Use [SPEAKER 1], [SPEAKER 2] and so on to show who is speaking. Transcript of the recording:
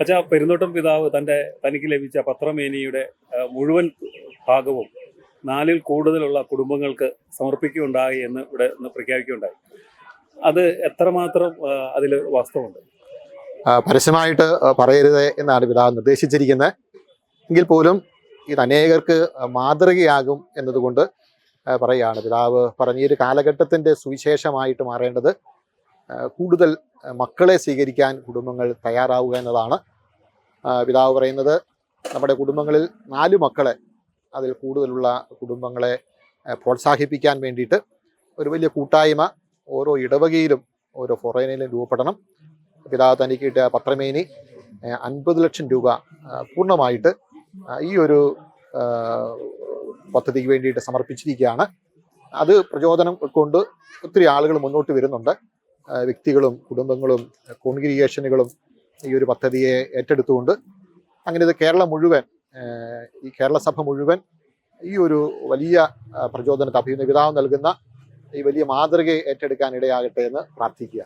[SPEAKER 1] അച്ഛാ പെരുന്തോട്ടം പിതാവ് തന്റെ തനിക്ക് ലഭിച്ച പത്രമേനിയുടെ മുഴുവൻ ഭാഗവും നാലിൽ കൂടുതലുള്ള കുടുംബങ്ങൾക്ക് സമർപ്പിക്കുകയുണ്ടായി എന്ന് ഇവിടെ ഒന്ന് പ്രഖ്യാപിക്കുകയുണ്ടായി. അത് എത്രമാത്രം അതിൽ വാസ്തവമുണ്ട്?
[SPEAKER 2] പരസ്യമായിട്ട് പറയരുത് എന്നാണ് പിതാവ് നിർദ്ദേശിച്ചിരിക്കുന്നത് എങ്കിൽ പോലും ഇത് അനേകർക്ക് മാതൃകയാകും എന്നതുകൊണ്ട് പറയുകയാണ് പിതാവ് പറഞ്ഞ ഈ ഒരു കാലഘട്ടത്തിന്റെ സുവിശേഷമായിട്ട് മാറേണ്ടത് കൂടുതൽ മക്കളെ സ്വീകരിക്കാൻ കുടുംബങ്ങൾ തയ്യാറാവുക എന്നതാണ് പിതാവ് പറയുന്നത്. നമ്മുടെ കുടുംബങ്ങളിൽ നാല് മക്കളെ അതിൽ കൂടുതലുള്ള കുടുംബങ്ങളെ പ്രോത്സാഹിപ്പിക്കാൻ വേണ്ടിയിട്ട് ഒരു വലിയ കൂട്ടായ്മ ഓരോ ഇടവകയിലും ഓരോ ഫോറൈനിലും രൂപപ്പെടണം. പിതാവ് തനിക്ക് കിട്ടിയ പത്രമേനി അൻപത് ലക്ഷം രൂപ പൂർണമായിട്ട് ഈ ഒരു പദ്ധതിക്ക് വേണ്ടിയിട്ട് സമർപ്പിച്ചിരിക്കുകയാണ്. അത് പ്രചോദനം കൊണ്ട് ഒത്തിരി ആളുകൾ മുന്നോട്ട് വരുന്നുണ്ട്. വ്യക്തികളും കുടുംബങ്ങളും കോൺഗ്രിഗേഷനുകളും ഈ ഒരു പദ്ധതിയെ ഏറ്റെടുത്തുകൊണ്ട് അങ്ങനെ ഇത് കേരളം മുഴുവൻ ഈ കേരള സഭ മുഴുവൻ ഈ ഒരു വലിയ പ്രചോദനത്തെ അഭിനന്ദ നൽകുന്ന ഈ വലിയ മാതൃകയെ ഏറ്റെടുക്കാൻ ഇടയാകട്ടെ എന്ന് പ്രാർത്ഥിക്കുക